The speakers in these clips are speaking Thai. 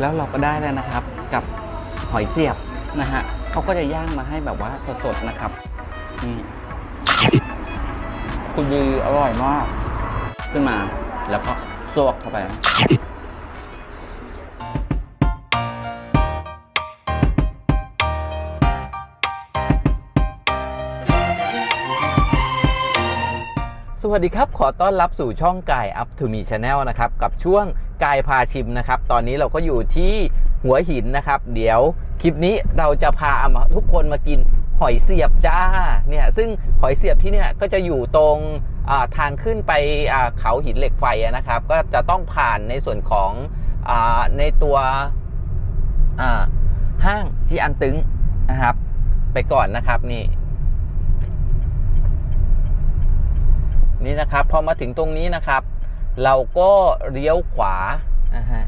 แล้วเราก็ได้แล้วนะครับกับหอยเสียบนะฮะเขาก็จะย่างมาให้แบบว่าสดๆนะครับนี่คุณดีอร่อยมาก ขึ้นมาแล้วก็ซวกเข้าไป วัสดีครับ ขอต้อนรับสู่ช่องกาย Up to Me Channel นะครับ กับช่วงกายพาชิมนะครับ ตอนนี้เราก็อยู่ที่หัวหินนะครับ เดี๋ยวคลิปนี้เราจะพาทุกคนมากินหอยเสียบจ้า เนี่ย ซึ่งหอยเสียบที่เนี่ยก็จะอยู่ตรงาทางขึ้นไปเขาหินเหล็กไฟนะครับ ก็จะต้องผ่านในส่วนของอในตัวห้างที่อันตึงนะครับ ไปก่อนนะครับนี่ นี่นะครับพอมาถึงตรงนี้นะครับ เราก็เลี้ยวขวานะฮะ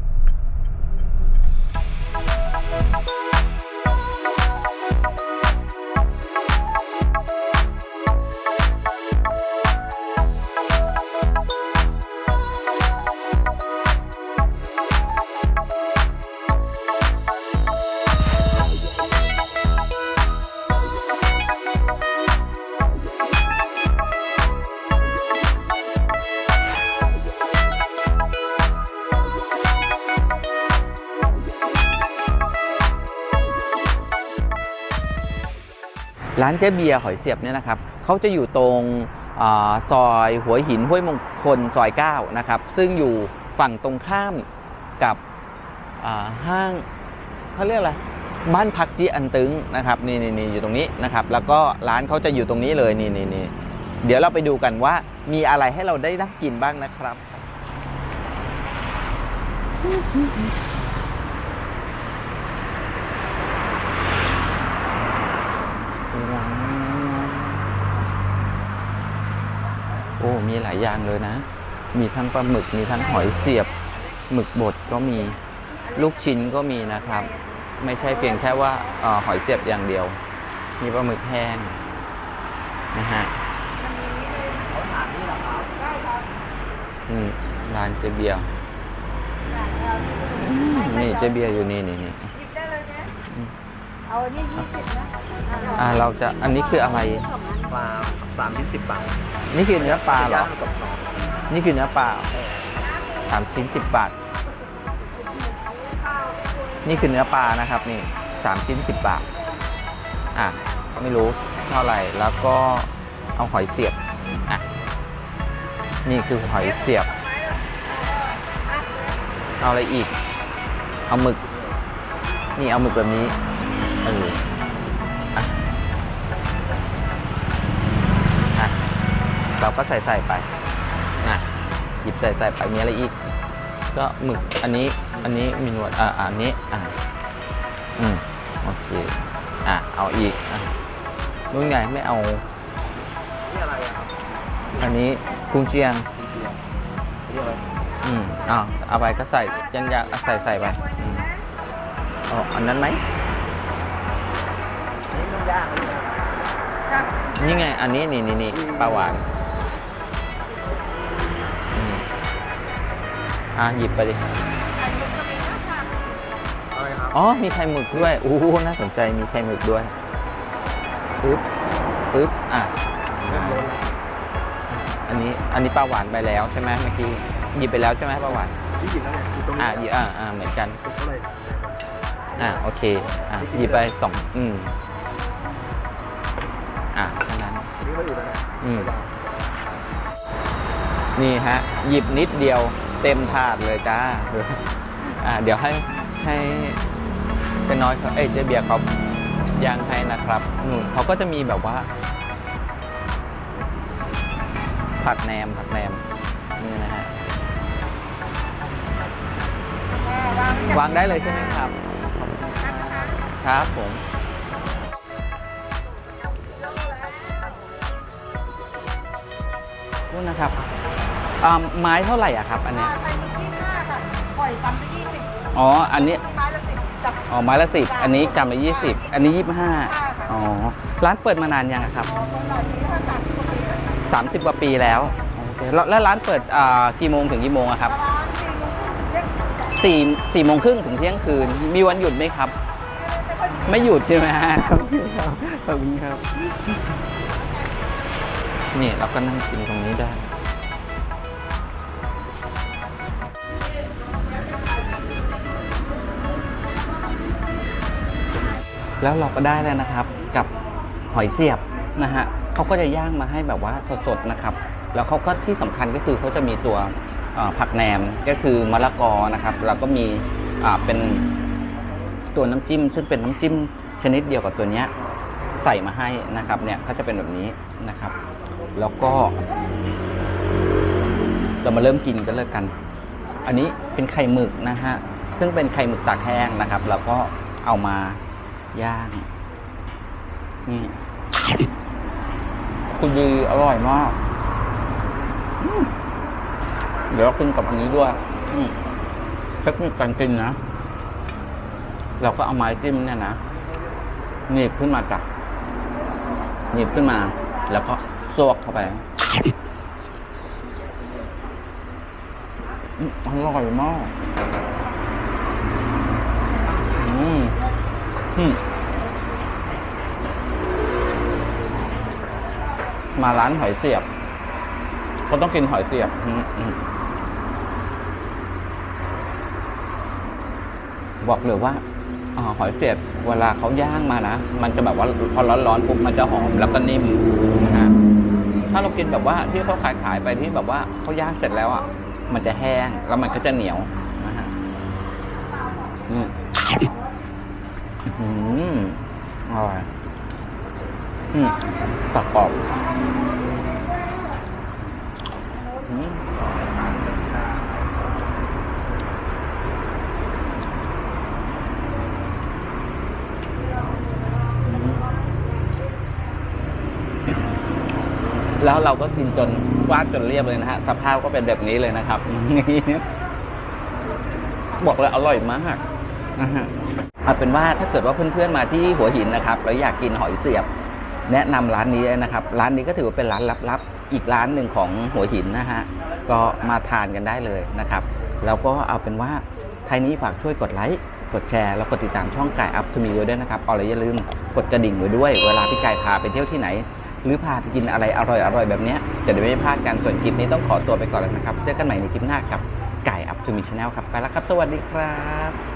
ร้านเจ๊เบียร์หอยเสียบเนี่ยนะครับเขาจะอยู่ตรงอซอยหัวหินห้วยมงคลซอย9นะครับซึ่งอยู่ฝั่งตรงข้ามกับห้างเขาเรียกอะไรบ้านพักจีอันตึงนะครับนี่นี่นี่อยู่ตรงนี้นะครับแล้วก็ร้านเขาจะอยู่ตรงนี้เลยนี่นี่นี่เดี๋ยวเราไปดูกันว่ามีอะไรให้เราได้นั่งกินบ้างนะครับ มีหลายอย่างเลยนะ มีทั้งปลาหมึก มีทั้งหอยเสียบ หมึกบดก็มี ลูกชิ้นก็มีนะครับ ไม่ใช่เพียงแค่ว่าออหอยเสียบอย่างเดียว มีปลาหมึกแห้งนะฮะอืมร้านเจเบียร์นี่เจเบียร์อยู่นี่นี่นี่ หยิบได้เลยนะ อืม เอาอันนี้ยี่สิบนะอ่าเราจะอันนี้คืออะไร ปลาสามชิ้นสิบบาทนี่คือเนื้อปลาเหรอ ย่างกับสองนี่คือเนื้อปลาสามชิ้นสิบบาท นี่คือเนื้อปลานะครับนี่สามชิ้นสิบบาท อะไม่รู้เท่าไหร่แล้วก็เอาหอยเสียบ อะ นี่คือหอยเสียบ เอาอะไรอีก เอาหมึก นี่เอาหมึกแบบนี้ เอออะอะเราก็ใส่ใส่ไปอะหยิบใส่ใส่ไปมีอะไรอีก ก็หมึกอันนี้อันนี้มีหนวดอ่าอันนี้อะอืมโอเคอะเอาอีกอะนู่นไงไม่เอาอันนี้กุ้งเชียงอืมอ้าวเอาไปก็ใส่ยังอยากใส่ใส่ไปอ๋ออันนั้นไหม นี่ไง อันนี้นี่นี่นี่ปลาหวานอืมอะหยิบไปดิ อะไรครับอ๋อ มีไข่หมึกด้วยโอ้โหน่าสนใจ มีไข่หมึกด้วยปึ๊บปึ๊บ อะอ่าอันนี้ อันนี้ปลาหวานไปแล้วใช่ไหมเมื่อกี้ หยิบไปแล้วใช่ไหมปลาหวาน ที่หยิบแล้วเนี่ยอยู่ตรงนี้อะหยิบอ่าอ่าเหมือนกัน เป็นเท่าไหร่อะ โอเค อะ หยิบไปสองอืม นั้นอันนี้ก็อยู่แล้วเนี่ยอืม นี่ฮะ หยิบนิดเดียวเต็มถาดเลยจ้า อ่า เดี๋ยวให้ให้เจ๊น้อยเขาเอ้ยเจ๊เบียร์เขาย่างให้นะครับนู่นเขาก็จะมีแบบว่า ผัดแหนมผัดแหนมนี่นะฮะ วางได้เลยใช่ไหมครับ ครับผม นู่นนะครับอ่าไม้เท่าไหร่อะครับ อันเนี้ยไข่มุกยี่ห้าค่ะปล่อยซ้ำไปยี่สิบอ๋อ อันนี้ ไม้ละสิบจับอ๋อ ไม้ละสิบอันนี้กำละยี่สิบอันนี้ยี่สิบห้าอ๋อ ร้านเปิดมานานยังอะครับมองตรงหน่อยนี้ถ้าตัดปกติแล้วสามสิบกว่าปีแล้วโอเคแล้วแล้วร้านเปิดอ่ากี่โมงถึงกี่โมงอะครับร้านจริงเรียกสี่สี่โมงครึ่งถึงเที่ยงคืน มีวันหยุดไหมครับ ไม่หยุดใช่ไหมฮะขอบคุณครับขอบคุณครับ นี่เราก็นั่งกินตรงนี้ได้ แล้วเราก็ได้แล้วนะครับกับหอยเสียบนะฮะเขาก็จะย่างมาให้แบบว่าสดๆนะครับ แล้วเขาก็ที่สำคัญก็คือเขาจะมีตัวผักแหนมก็คือมะละกอนะครับแล้วก็มีเป็นตัวน้ำจิ้ม ซึ่งเป็นน้ำจิ้มชนิดเดียวกับตัวเนี้ยใส่มาให้นะครับเนี่ยก็จะเป็นแบบนี้นะครับ แล้วก็ เรามาเริ่มกินกันเลยกัน อันนี้เป็นไข่หมึกนะฮะ ซึ่งเป็นไข่หมึกตากแห้งนะครับ แล้วก็เอามาย่าง นี่คุณดีอร่อยมาก เดี๋ยวกินกับอันนี้ด้วยอืมเทคนิคการกินนะ เราก็เอาไม้จิ้มเนี่ยนะหนีบขึ้นมาจ้ะหนีบขึ้นมาแล้วก็ ซวกเข้าไปอืมอร่อยมาก อืมอืมมาร้านหอยเสียบ ก็ต้องกินหอยเสียบอืมอืมบอกเลยว่าอาหอยเสียบเวลาเขาย่างมานะ มันจะแบบว่าพอร้อนๆปุ๊บมันจะหอมแล้วก็นิ่มนะฮะ ถ้าเรากินแบบว่าที่เขาขายขายไปที่แบบว่าเขาย่างเสร็จแล้วอะมันจะแห้งแล้วมันก็จะเหนียวนะฮะอืมอืมอร่อยอืมตักกรอบอืม แล้วเราก็กินจนฟาดจนเรียบเลยนะฮะ สภาพก็เป็นแบบนี้เลยนะครับ บอกเลยอร่อยมากนะฮะเอาเป็นว่าถ้าเกิดว่าเพื่อนๆมาที่หัวหินนะครับแล้วอยากกินหอยเสียบ แนะนำร้านนี้เลยนะครับ ร้านนี้ก็ถือว่าเป็นร้านลับๆ อีกร้านหนึ่งของหัวหินนะฮะ ก็มาทานกันได้เลยนะครับ แล้วก็เอาเป็นว่าไทยนี้ฝากช่วยกดไลค์ กดแชร์ แล้วกดติดตามช่องไก่อัพทูมีไว้ด้วยนะครับเอาเลยอย่าลืมกดกระดิ่งไว้ด้วย เวลาพี่ไก่พาไปเที่ยวที่ไหน หรือพาไปกินอะไรอร่อยๆ แบบนี้จะได้ไม่พลาดกันส่วนคลิปนี้ต้องขอตัวไปก่อนแล้วนะครับ เจอกันใหม่ในคลิปหน้ากับไก่อัพทูมิชแนลครับ ไปแล้วครับ สวัสดีครับ